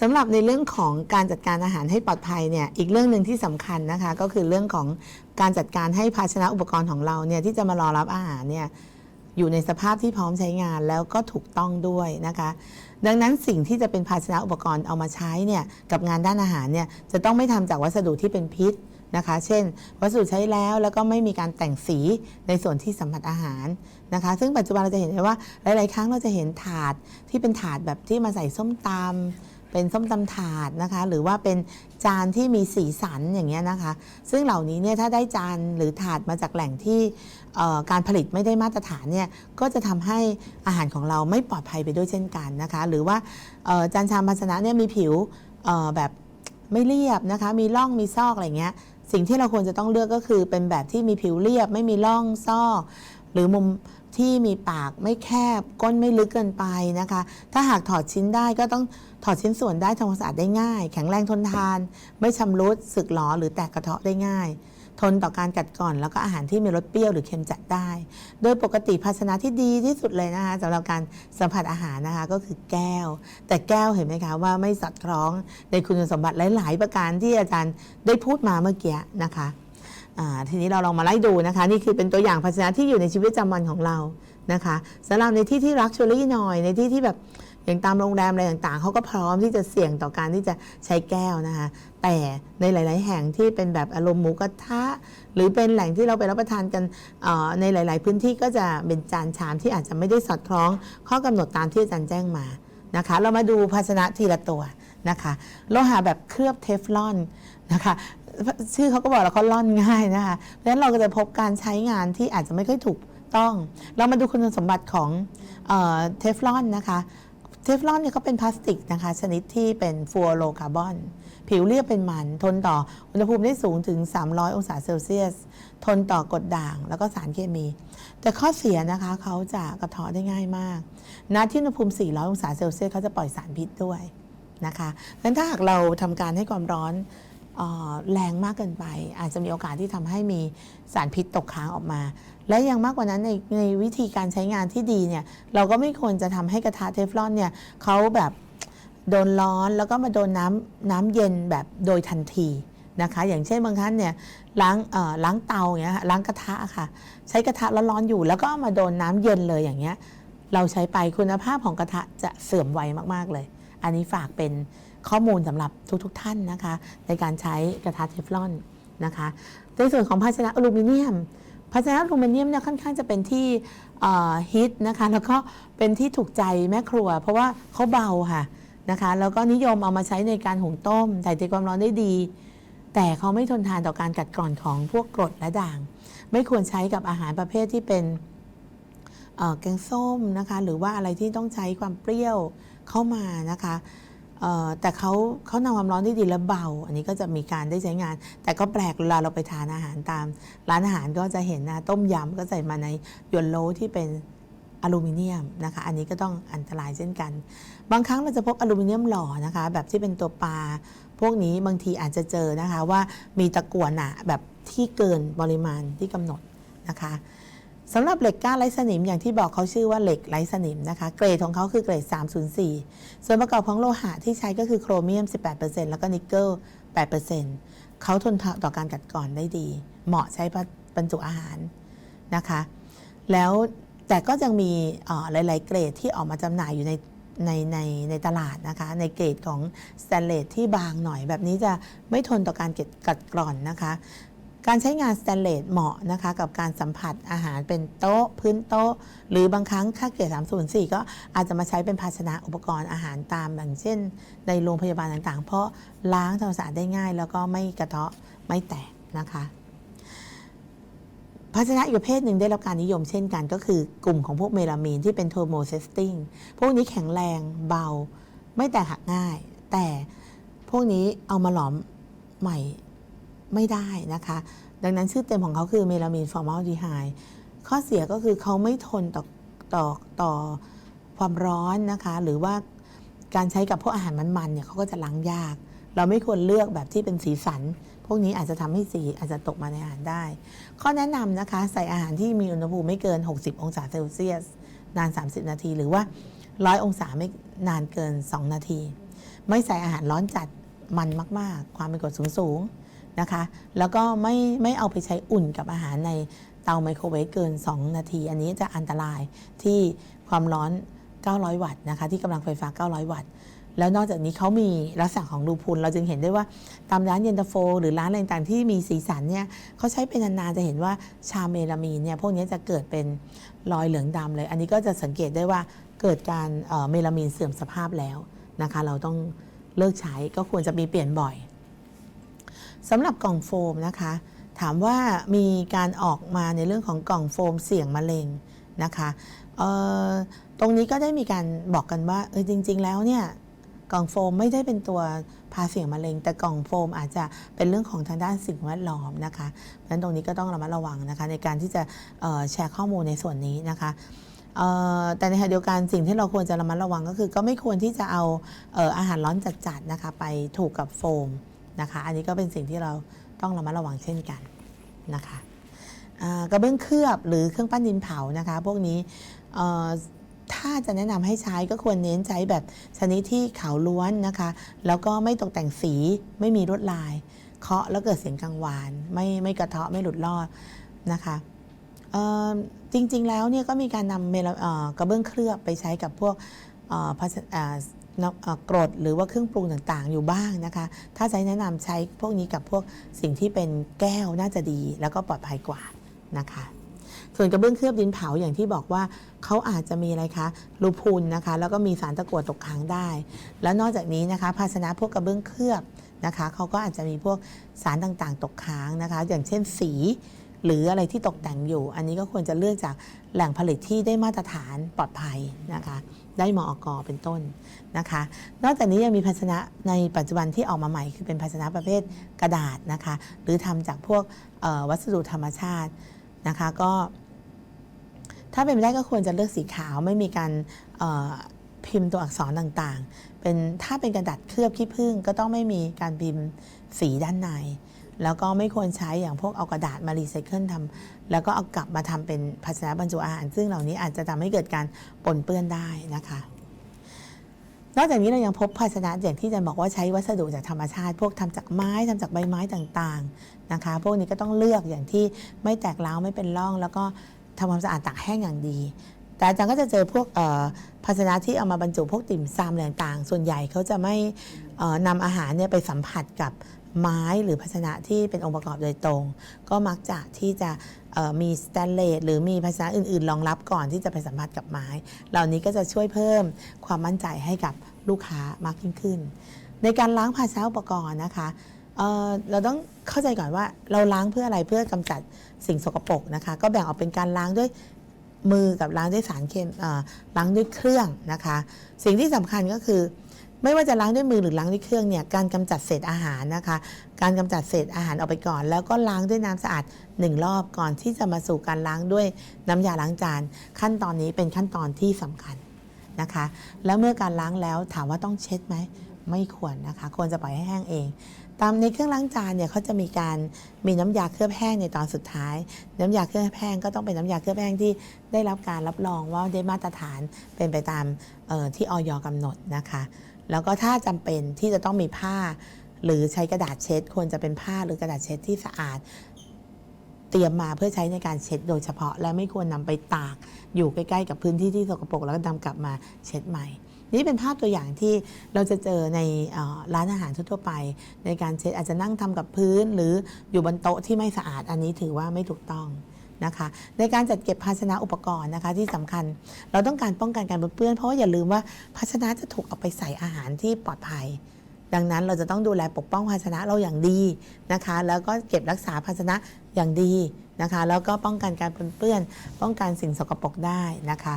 สำหรับในเรื่องของการจัดการอาหารให้ปลอดภัยเนี่ยอีกเรื่องหนึ่งที่สำคัญนะคะก็คือเรื่องของการจัดการให้ภาชนะอุปกรณ์ของเราเนี่ยที่จะมารอรับอาหารเนี่ยอยู่ในสภาพที่พร้อมใช้งานแล้วก็ถูกต้องด้วยนะคะ ดังนั้นสิ่งที่จะเป็นภาชนะอุปกรณ์เอามาใช้เนี่ยกับงานด้านอาหารเนี่ยจะต้องไม่ทำจากวัสดุที่เป็นพิษนะคะ เช่น วัสดุใช้แล้วแล้วก็ไม่มีการแต่งสีในส่วนที่สัมผัสอาหารนะคะ ซึ่งปัจจุบันเราจะเห็นได้ว่าหลาย ๆ ครั้งเราจะเห็นถาดที่เป็นถาดแบบที่มาใส่ส้มตำ เป็นส้มตำถาดนะคะ หรือว่าเป็นจานที่มีสีสันอย่างเงี้ยนะคะ ซึ่งเหล่านี้เนี่ยถ้าได้จานหรือถาดมาจากแหล่งที่การผลิตไม่ได้มาตรฐานเนี่ยก็จะทำให้อาหารของเราไม่ปลอดภัยไปด้วยเช่นกันนะคะ หรือว่าจานชามภาชนะเนี่ยมีผิวแบบไม่เรียบนะคะ มีร่องมีซอกอะไรเงี้ยสิ่งที่เราควรจะต้องเลือกก็คือเป็นแบบที่มีผิวเรียบ ไม่มีร่องซอก หรือมุมที่มีปากไม่แคบก้นไม่ลึกเกินไปนะคะ ถ้าหากถอดชิ้นได้ก็ต้อง ถอดชิ้นส่วนได้ทำความสะอาดได้ง่าย แข็งแรงทนทาน ไม่ชำรุดสึกหรอหรือแตกกระเทาะได้ง่าย ทนต่อการกัดก่อน แล้วก็อาหารที่มีรสเปรี้ยวหรือเค็มจัดได้ โดยปกติภาชนะที่ดีที่สุดเลยนะคะสำหรับการสัมผัสอาหารนะคะก็คือแก้ว แต่แก้วเห็นไหมคะว่าไม่สอดคล้องในคุณสมบัติหลาย ๆ ประการที่อาจารย์ได้พูดมาเมื่อกี้นะคะทีนี้เราลองมาไล่ดูนะคะ นี่คือเป็นตัวอย่างภาชนะที่อยู่ในชีวิตประจำวันของเรานะคะสำหรับในที่ที่รักชัวรี่หน่อยในที่ที่แบบ อย่างตามโรงแรมอะไรต่างๆเขาก็พร้อมที่จะเสี่ยงต่อการที่จะใช้แก้วนะคะ แต่ในหลาย ๆ แห่งที่เป็นแบบอารมณ์หมูกระทะ หรือเป็นแหล่งที่เราไปรับประทานกันในหลาย ๆ พื้นที่ก็จะเป็นจานชามที่อาจจะไม่ได้สอดคล้องข้อกำหนดตามที่อาจารย์แจ้งมานะคะ เรามาดูภาชนะทีละตัวนะคะโลหะแบบเคลือบเทฟลอนนะคะชื่อเขาก็บอกแล้วเขาล่อนง่ายนะคะ เพราะฉะนั้นเราก็จะพบการใช้งานที่อาจจะไม่ค่อยถูกต้อง เรามาดูคุณสมบัติของเทฟลอนนะคะ ฟลอนเนี่ยเขาเป็นพลาสติกนะคะ ชนิดที่เป็นฟูอโลคาร์บอน ผิวเรียบเป็นมัน ทนต่ออุณหภูมิได้สูงถึง 300 องศาเซลเซียส ทนต่อกรดด่างแล้วก็สารเคมี แต่ข้อเสียนะคะเขาจะกระเทาะได้ง่ายมากณที่อุณหภูมิ 400 องศาเซลเซียสเขาจะปล่อยสารพิษด้วยนะคะดังนั้นถ้าหากเราทำการให้ความร้อน แรงมากเกินไป อาจจะมีโอกาสที่ทำให้มีสารพิษตกค้างออกมา และยังมากกว่านั้นในในวิธีการใช้งานที่ดีเนี่ยเราก็ไม่ควรจะทำให้กระทะเทฟลอนเนี่ยเขาแบบโดนร้อนแล้วก็มาโดนน้ำน้ำเย็นแบบโดยทันทีนะคะ อย่างเช่นบางท่านเนี่ยล้างเอ่อล้างเตาอย่างเงี้ยค่ะล้างกระทะค่ะ ใช้กระทะร้อนๆอยู่ แล้วก็มาโดนน้ำเย็นเลยอย่างเงี้ยเราใช้ไปคุณภาพของกระทะจะเสื่อมไวมากๆเลย อันนี้ฝากเป็น ข้อมูลสำหรับทุกๆท่านนะคะ ในการใช้กระทะเทฟลอนนะคะ ในส่วนของภาชนะอลูมิเนียม ภาชนะอลูมิเนียมเนี่ยค่อนข้างจะเป็นที่ฮิตนะคะ แล้วก็เป็นที่ถูกใจแม่ครัว เพราะว่าเขาเบาค่ะนะคะ แล้วก็นิยมเอามาใช้ในการหุงต้มถ่ายเทความร้อนได้ดี แต่เขาไม่ทนทานต่อการกัดกร่อนของพวกกรดและด่าง ไม่ควรใช้กับอาหารประเภทที่เป็นแกงส้มนะคะ หรือว่าอะไรที่ต้องใช้ความเปรี้ยวเข้ามานะคะ แต่เขาเขานำความร้อนที่ดีและเบา อันนี้ก็จะมีการได้ใช้งาน แต่ก็แปลกเวลาเราไปทานอาหารตาม ร้านอาหารก็จะเห็นนะต้มยำก็ใส่มาในหยวนโลที่เป็นอลูมิเนียมนะคะ อันนี้ก็ต้องอันตรายเช่นกัน บางครั้งเราจะพบอลูมิเนียมหล่อนะคะ แบบที่เป็นตัวปลาพวกนี้บางทีอาจจะเจอนะคะว่ามีตะกั่วหนาแบบที่เกินปริมาณที่กำหนดนะคะ สำหรับเหล็กก้านไร้สนิมอย่างที่บอกเขาชื่อว่าเหล็กไร้สนิมนะคะ เกรดของเขาคือเกรด 304 ส่วนประกอบของโลหะที่ใช้ก็คือโครเมียม 18%แล้วก็นิกเกิล 8%เขาทนต่อการกัดกร่อนได้ดี เหมาะใช้บรรจุอาหารนะคะ แล้วแต่ก็ยังมีหลาย ๆ เกรดที่ออกมาจำหน่ายอยู่ในในในในตลาดนะคะ ในเกรดของสแตนเลสที่บางหน่อยแบบนี้จะไม่ทนต่อการเกดกัดกร่อนนะคะ การใช้งานสแตนเลสเหมาะนะคะกับการสัมผัสอาหารเป็นโต๊ะ พื้นโต๊ะ หรือบางครั้งถ้าเกรด304 ก็อาจจะมาใช้เป็นภาชนะอุปกรณ์อาหารตามอย่างเช่น ในโรงพยาบาลต่างๆ เพราะล้างทำความสะอาดได้ง่าย แล้วก็ไม่กระเทาะไม่แตกนะคะภาชนะอีกประเภทหนึ่งได้รับการนิยมเช่นกันก็คือกลุ่มของพวกเมลามีนที่เป็นโทโมเซสติ้งพวกนี้แข็งแรงเบา ไม่แตกหักง่าย แต่พวกนี้เอามาหลอมใหม่ ไม่ได้นะคะ ดังนั้นชื่อเต็มของเขาคือเมลามีนฟอร์มาลดีไฮด์ข้อเสียก็คือเขาไม่ทนต่อต่อต่อความร้อนนะคะ หรือว่าการใช้กับพวกอาหารมันๆเนี่ยเขาก็จะล้างยาก เราไม่ควรเลือกแบบที่เป็นสีสัน พวกนี้อาจจะทำให้สีอาจจะตกมาในอาหารได้ ข้อแนะนำนะคะใส่อาหารที่มีอุณหภูมิไม่เกิน 60 องศาเซลเซียส นาน 30 นาที หรือว่า 100 องศาไม่นานเกิน 2 นาที ไม่ใส่อาหารร้อนจัดมันมาก ๆ ความเป็นกรดสูงๆ นะคะ แล้วก็ไม่ไม่เอาไปใช้อุ่นกับอาหารในเตาไมโครเวฟเกิน 2 นาที อันนี้จะอันตรายที่ความร้อน 900 วัตต์นะคะ ที่กำลังไฟฟ้า 900 วัตต์ แล้วนอกจากนี้เขามีลักษณะของรูพุน เราจึงเห็นได้ว่าตามร้านเย็นตาโฟ หรือร้านอะไรต่างๆที่มีสีสันเนี่ยเขาใช้เป็นนานๆจะเห็นว่าชาเมลามีนเนี่ยพวกนี้จะเกิดเป็นรอยเหลืองดำเลย อันนี้ก็จะสังเกตได้ว่าเกิดการเเมลามีนเสื่อมสภาพแล้วนะคะ เราต้องเลิกใช้ก็ควรจะมีเปลี่ยนบ่อย สำหรับกล่องโฟมนะคะ ถามว่ามีการออกมาในเรื่องของกล่องโฟมเสี่ยงมะเร็งนะคะตรงนี้ก็ได้มีการบอกกันว่าเออจริง ๆ แล้วเนี่ยกล่องโฟมไม่ได้เป็นตัวพาเสี่ยงมะเร็ง แต่กล่องโฟมอาจจะเป็นเรื่องของทางด้านสิ่งแวดล้อมนะคะเพราะฉะนั้นตรงนี้ก็ต้องระมัดระวังนะคะในการที่จะแชร์ข้อมูลในส่วนนี้นะคะแต่ในขณะเดียวกันสิ่งที่เราควรจะระมัดระวังก็คือ ก็ไม่ควรที่จะเอาเอออาหารร้อนจัดๆนะคะไปถูกกับโฟม นะคะ อันนี้ก็เป็นสิ่งที่เราต้องระมัดระวังเช่นกันนะคะกระเบื้องเคลือบหรือเครื่องปั้นดินเผานะคะ พวกนี้ถ้าจะแนะนำให้ใช้ก็ควรเน้นใช้แบบชนิดที่ขาวล้วนนะคะ แล้วก็ไม่ตกแต่งสีไม่มีลวดลาย เคาะแล้วเกิดเสียงกังวาน ไม่ไม่กระเทาะไม่หลุดลอดนะคะจริงๆแล้วเนี่ยก็มีการนำกระเบื้องเคลือบไปใช้กับพวก น้ำเอ่อกรดหรือว่าเครื่องปรุงต่างๆ อยู่บ้างนะคะ ถ้าใช้แนะนำใช้พวกนี้กับพวกสิ่งที่เป็นแก้วน่าจะดี แล้วก็ปลอดภัยกว่านะคะ ส่วนกระเบื้องเคลือบดินเผาอย่างที่บอกว่าเขาอาจจะมีอะไรคะรูพุนนะคะ แล้วก็มีสารตะกั่วตกค้างได้ แล้วนอกจากนี้นะคะ ภาชนะพวกกระเบื้องเคลือบนะคะเขาก็อาจจะมีพวกสารต่างๆ ตกค้างนะคะ อย่างเช่นสี หรืออะไรที่ตกแต่งอยู่ อันนี้ก็ควรจะเลือกจากแหล่งผลิตที่ได้มาตรฐานปลอดภัยนะคะ ได้มอกอเป็นต้นนะคะ นอกจากนี้ยังมีภาชนะในปัจจุบันที่ออกมาใหม่ คือเป็นภาชนะประเภทกระดาษนะคะ หรือทำจากพวกวัสดุธรรมชาตินะคะก็ ถ้าเป็นไปได้ก็ควรจะเลือกสีขาวไม่มีการพิมพ์ตัวอักษรต่างๆ เป็นถ้าเป็นกระดาษเคลือบขี้ผึ้งก็ต้องไม่มีการพิมพ์สีด้านใน แล้วก็ไม่ควรใช้อย่างพวกเอากระดาษมารีไซเคิลทำแล้วก็เอากลับมาทำเป็นภาชนะบรรจุอาหาร ซึ่งเหล่านี้อาจจะทำให้เกิดการปนเปื้อนได้นะคะนอกจากนี้เรายังพบภาชนะอย่างที่อาจะบอกว่าใช้วัสดุจากธรรมชาติ พวกทำจากไม้ทำจากใบไม้ต่างๆนะคะ พวกนี้ก็ต้องเลือกอย่างที่ไม่แตกร้าวไม่เป็นร่อง แล้วก็ทำความสะอาดตากแห้งอย่างดี แต่อาจารย์ก็จะเจอพวกภาชนะที่เอามาบรรจุพวกติ่มซำอะไรต่างๆ ส่วนใหญ่เขาจะไม่เอ่อนำอาหารเนี่ยไปสัมผัสกับ ไม้หรือภาชนะที่เป็นองค์ประกอบโดยตรง ก็มักจะที่จะมีสแตนเลสหรือมีภาชนะอื่นๆรองรับก่อนที่จะไปสัมผัสกับไม้ เหล่านี้ก็จะช่วยเพิ่มความมั่นใจให้กับลูกค้ามากยิ่งขึ้น ในการล้างภาชนะอุปกรณ์นะคะเเราต้องเข้าใจก่อนว่าเราล้างเพื่ออะไรเพื่อกำจัดสิ่งสกปรกนะคะ ก็แบ่งออกเป็นการล้างด้วยมือกับล้างด้วยสารเคมเอ่อล้างด้วยเครื่องนะคะ สิ่งที่สำคัญก็คือ ไม่ว่าจะล้างด้วยมือหรือล้างด้วยเครื่องเนี่ยการกำจัดเศษอาหารนะคะ การกำจัดเศษอาหารออกไปก่อน แล้วก็ล้างด้วยน้ำสะอาดหนึ่งรอบก่อนที่จะมาสู่การล้างด้วยน้ำยาล้างจาน ขั้นตอนนี้เป็นขั้นตอนที่สำคัญนะคะ แล้วเมื่อการล้างแล้วถามว่าต้องเช็ดไหมไม่ควรนะคะ ควรจะปล่อยให้แห้งเอง ตามในเครื่องล้างจานเนี่ยเขาจะมีการมีน้ำยาเคลือบแห้งในตอนสุดท้าย น้ำยาเคลือบแห้งก็ต้องเป็นน้ำยาเคลือบแห้งที่ได้รับการรับรองว่าได้มาตรฐานเป็นไปตามที่ออยกำหนดนะคะ แล้วก็ถ้าจำเป็นที่จะต้องมีผ้า หรือใช้กระดาษเช็ด ควรจะเป็นผ้าหรือกระดาษเช็ดที่สะอาด เตรียมมาเพื่อใช้ในการเช็ดโดยเฉพาะ และไม่ควรนำไปตากอยู่ใกล้ๆ กับพื้นที่ที่สกปรกแล้วก็นำกลับมาเช็ดใหม่นี่เป็นภาพตัวอย่างที่เราจะเจอในร้านอาหารทั่วๆไป ในการเช็ดอาจจะนั่งทำกับพื้น หรืออยู่บนโต๊ะที่ไม่สะอาดอันนี้ถือว่าไม่ถูกต้อง นะคะ ในการจัดเก็บภาชนะอุปกรณ์นะคะที่สำคัญ เราต้องการป้องกันการปนเปื้อนเพราะว่าอย่าลืมว่าภาชนะจะถูกเอาไปใส่อาหารที่ปลอดภัย ดังนั้นเราจะต้องดูแลปกป้องภาชนะเราอย่างดีนะคะ แล้วก็เก็บรักษาภาชนะอย่างดีนะคะ แล้วก็ป้องกันการปนเปื้อน ป้องกันสิ่งสกปรกได้นะคะ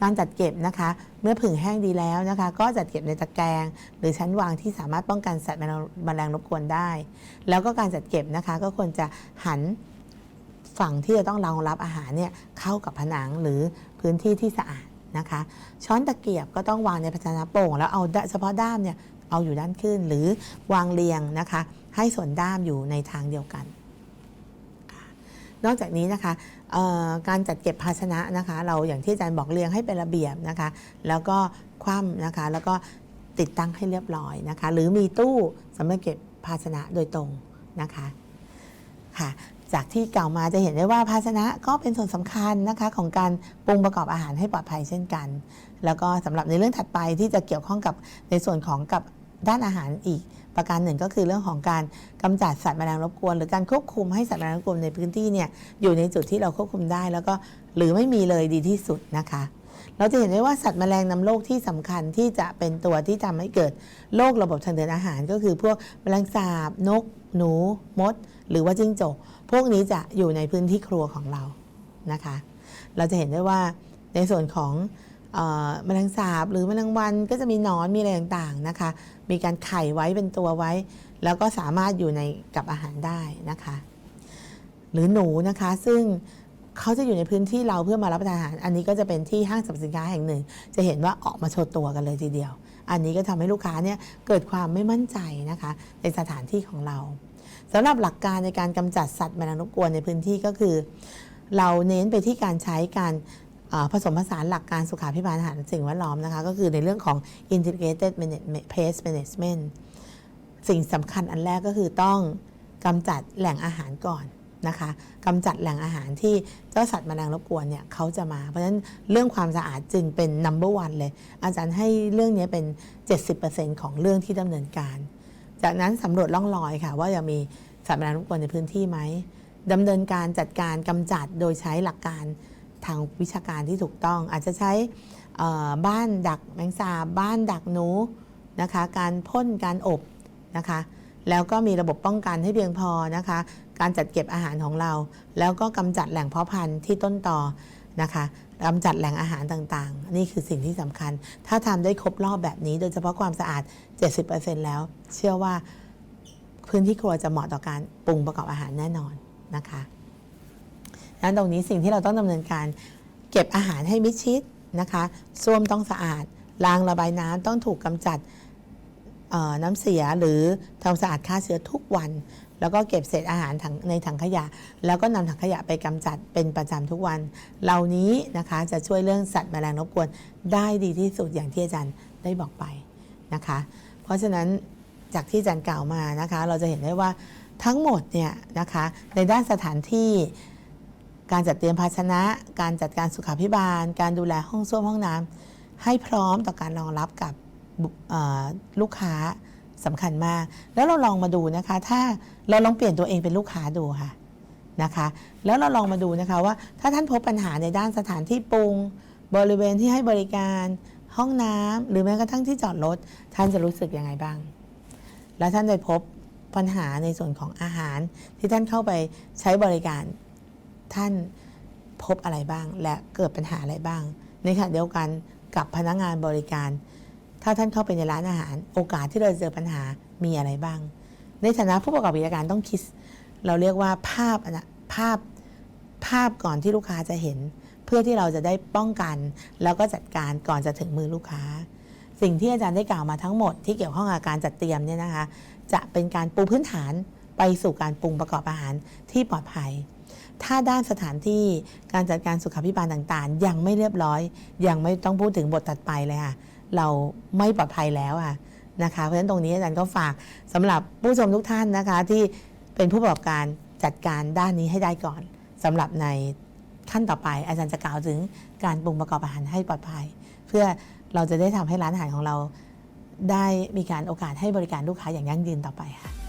การจัดเก็บนะคะ เมื่อผึ่งแห้งดีแล้วนะคะ ก็จัดเก็บในตะแกรงหรือชั้นวางที่สามารถป้องกันสัตว์แมลงรบกวนได้ แล้วก็การจัดเก็บนะคะ ก็ควรจะหัน ฝั่งที่จะต้องรองรับอาหารเนี่ยเข้ากับผนังหรือพื้นที่ที่สะอาดนะคะ ช้อนตะเกียบก็ต้องวางในภาชนะโป่ง แล้วเอาเฉพาะด้ามเนี่ยเอาอยู่ด้านขึ้นหรือวางเรียงนะคะ ให้ส่วนด้ามอยู่ในทางเดียวกัน นอกจากนี้นะคะการจัดเก็บภาชนะนะคะ เราอย่างที่อาจารย์บอกเรียงให้เป็นระเบียบนะคะ แล้วก็คว่ำนะคะ แล้วก็ติดตั้งให้เรียบร้อยนะคะ หรือมีตู้สำหรับเก็บภาชนะโดยตรงนะคะค่ะ จากที่กล่าวมาจะเห็นได้ว่าภาชนะก็เป็นส่วนสำคัญนะคะของการปรุงประกอบอาหารให้ปลอดภัยเช่นกัน แล้วก็สำหรับในเรื่องถัดไปที่จะเกี่ยวข้องกับในส่วนของกับด้านอาหารอีก ประการหนึ่งก็คือเรื่องของการกำจัดสัตว์แมลงรบกวน หรือการควบคุมให้สัตว์แมลงรบกวนในพื้นที่เนี่ยอยู่ในจุดที่เราควบคุมได้ แล้วก็หรือไม่มีเลยดีที่สุดนะคะเราจะเห็นได้ว่าสัตว์แมลงนำโรคที่สำคัญที่จะเป็นตัวที่ทำให้เกิดโรคระบบทางเดินอาหาร ก็คือพวกแมลงสาบนก หนู มด หรือว่าจิ้งจก พวกนี้จะอยู่ในพื้นที่ครัวของเรานะคะ เราจะเห็นได้ว่าในส่วนของออแมลงสาบหรือแมลงวันก็จะมีนอนมีอะไรต่างๆนะคะ มีการไข่ไว้เป็นตัวไว้ แล้วก็สามารถอยู่ในกับอาหารได้นะคะ หรือหนูนะคะซึ่งเขาจะอยู่ในพื้นที่เราเพื่อมารับประทานอาหาร อันนี้ก็จะเป็นที่ห้างสรรพสินค้าแห่งหนึ่ง จะเห็นว่าออกมาโชว์ตัวกันเลยทีเดียว อันนี้ก็ทำให้ลูกค้าเนี่ยเกิดความไม่มั่นใจนะคะ ในสถานที่ของเรา สำหรับหลักการในการกำจัดสัตว์แมลงรบกวนในพื้นที่ก็คือ เราเน้นไปที่การใช้การผสมผสานหลักการสุขาพิบาลอาหารสิ่งแวดล้อมนะคะ ก็คือในเรื่องของ integrated pest management สิ่งสำคัญอันแรกก็คือต้องกำจัดแหล่งอาหารก่อนนะคะกำจัดแหล่งอาหารที่เจ้าสัตว์แมลงรบกวนเนี่ยเขาจะมา เพราะฉะนั้นเรื่องความสะอาดจึงเป็น number one เลย อาจารย์ให้เรื่องนี้เป็น 70%ของเรื่องที่ดำเนินการ จากนั้นสำรวจร่องรอยค่ะ ว่ายังมีสัตว์แมลงรบกวนในพื้นที่ไหมดำเนินการจัดการกำจัดโดยใช้หลักการทางวิชาการที่ถูกต้อง อาจจะใช้บ้านดักแมงสาบบ้านดักหนูนะคะการพ่นการอบนะคะแล้วก็มีระบบป้องกันให้เพียงพอนะคะ การจัดเก็บอาหารของเรา แล้วก็กำจัดแหล่งเพาะพันธุ์ที่ต้นต่อนะคะ กำจัดแหล่งอาหารต่างๆ นี่คือสิ่งที่สำคัญ ถ้าทำได้ครบรอบแบบนี้ โดยเฉพาะความสะอาด 70%แล้ว เชื่อว่าพื้นที่ครัวจะเหมาะต่อการปรุงประกอบอาหารแน่นอนนะคะดังนั้นตรงนี้สิ่งที่เราต้องดำเนินการเก็บอาหารให้มิดชิดนะคะส้วมต้องสะอาดรางระบายน้ำต้องถูกกำจัดน้ำเสียหรือทำสะอาดฆ่าเชื้อทุกวัน แล้วก็เก็บเศษอาหารในถังขยะ แล้วก็นำถังขยะไปกำจัดเป็นประจำทุกวัน เหล่านี้นะคะจะช่วยเรื่องสัตว์แมลงรบกวนได้ดีที่สุดอย่างที่อาจารย์ได้บอกไปนะคะ เพราะฉะนั้นจากที่อาจารย์กล่าวมานะคะ เราจะเห็นได้ว่าทั้งหมดเนี่ยนะคะในด้านสถานที่การจัดเตรียมภาชนะ การจัดการสุขาพิบาล การดูแลห้องส้วมห้องน้ำให้พร้อมต่อการรองรับกับลูกค้า สำคัญมาก แล้วเราลองมาดูนะคะ ถ้าเราลองเปลี่ยนตัวเองเป็นลูกค้าดูค่ะนะคะ แล้วเราลองมาดูนะคะว่าถ้าท่านพบปัญหาในด้านสถานที่ปรุง บริเวณที่ให้บริการ ห้องน้ำหรือแม้กระทั่งที่จอดรถท่านจะรู้สึกยังไงบ้าง แล้วท่านได้พบปัญหาในส่วนของอาหารที่ท่านเข้าไปใช้บริการท่านพบอะไรบ้าง และเกิดปัญหาอะไรบ้างในขณะเดียวกันกับพนักงานบริการ ถ้าท่านเข้าไปในร้านอาหาร โอกาสที่เราจะเจอปัญหามีอะไรบ้าง ในฐานะผู้ประกอบกิจการต้องคิด เราเรียกว่าภาพอะนะภาพภาพก่อนที่ลูกค้าจะเห็น เพื่อที่เราจะได้ป้องกัน แล้วก็จัดการก่อนจะถึงมือลูกค้า สิ่งที่อาจารย์ได้กล่าวมาทั้งหมดที่เกี่ยวข้องกับการจัดเตรียมเนี่ยนะคะ จะเป็นการปูพื้นฐานไปสู่การปรุงประกอบอาหารที่ปลอดภัย ถ้าด้านสถานที่การจัดการสุขาภิบาลต่างๆ ยังไม่เรียบร้อย ยังไม่ต้องพูดถึงบทตัดไปเลยค่ะ เราไม่ปลอดภัยแล้วอะนะคะเพราะฉะนั้นตรงนี้อาจารย์ก็ฝากสำหรับผู้ชมทุกท่านนะคะ ที่เป็นผู้ประกอบการจัดการด้านนี้ให้ได้ก่อนสำหรับในขั้นต่อไป อาจารย์จะกล่าวถึงการปรุงประกอบอาหารให้ปลอดภัย เพื่อเราจะได้ทำให้ร้านอาหารของเราได้มีการโอกาสให้บริการลูกค้าอย่างยั่งยืนต่อไปค่ะ